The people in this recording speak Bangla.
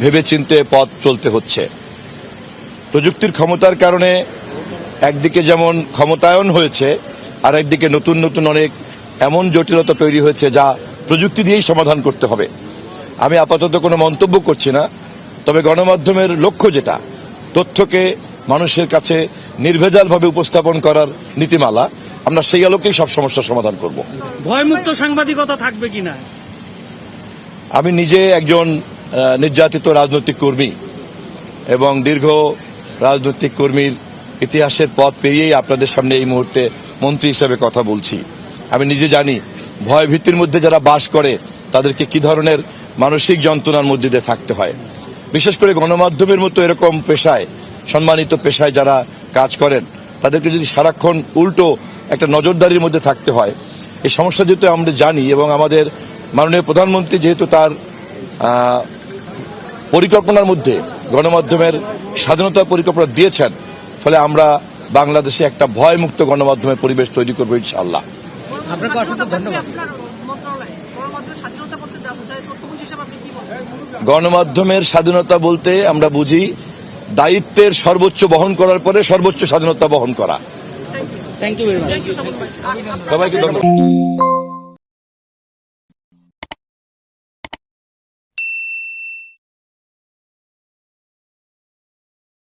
ভেবে চিনতে পথ চলতে হচ্ছে। প্রযুক্তির ক্ষমতার কারণে একদিকে যেমন ক্ষমতায়ন হয়েছে আর একদিকে নতুন নতুন অনেক এমন জটিলতা তৈরি হয়েছে যা প্রযুক্তি দিয়েই সমাধান করতে হবে। আমি আপাতত কোনো মন্তব্য করছি না তবে গণমাধ্যমের লক্ষ্য যেটা তথ্যকে মানুষের কাছে নির্ভেজালভাবে উপস্থাপন করার নীতিমালা আমরা সেই আলোকেই সব সমস্যার সমাধান করব। ভয়মুক্ত সাংবাদিকতা থাকবে কিনা আমি নিজে একজন নির্যাতিত রাজনৈতিক কর্মী এবং দীর্ঘ রাজনৈতিক কর্মীর ইতিহাসের পথ পেরিয়েই আপনাদের সামনে এই মুহূর্তে মন্ত্রী হিসেবে কথা বলছি। আমি নিজে জানি ভয় ভীতির মধ্যে যারা বাস করে, তাদেরকে কি ধরনের মানসিক যন্ত্রণার মধ্যে দিয়ে থাকতে হয়। বিশেষ করে গণমাধ্যমের মতো এরকম পেশায়, সম্মানিত পেশায় যারা কাজ করেন, তাদেরকে যদি সারাক্ষণ উল্টো একটা নজরদারির মধ্যে থাকতে হয়, এই সমস্যা যেহেতু আমরা জানি এবং আমাদের মাননীয় প্রধানমন্ত্রী যেহেতু তার পরিকল্পনার মধ্যে গণমাধ্যমের স্বাধীনতা পরিকল্পনা দিয়েছেন ফলে আমরা বাংলাদেশে একটা ভয়মুক্ত গণমাধ্যমের পরিবেশ তৈরি করব ইনশাআল্লাহ। আপনাকে অসংখ্য ধন্যবাদ। গণমাধ্যমের স্বাধীনতা বলতে যা বোঝায় তথ্যমন্ত্রী হিসেবে আপনি কি বলেন? গণমাধ্যমের স্বাধীনতা বলতে আমরা বুঝি দায়িত্বের সর্বোচ্চ বহন করার পরে সর্বোচ্চ স্বাধীনতা বহন করা। থ্যাংক ইউ সবাইকে ধন্যবাদ।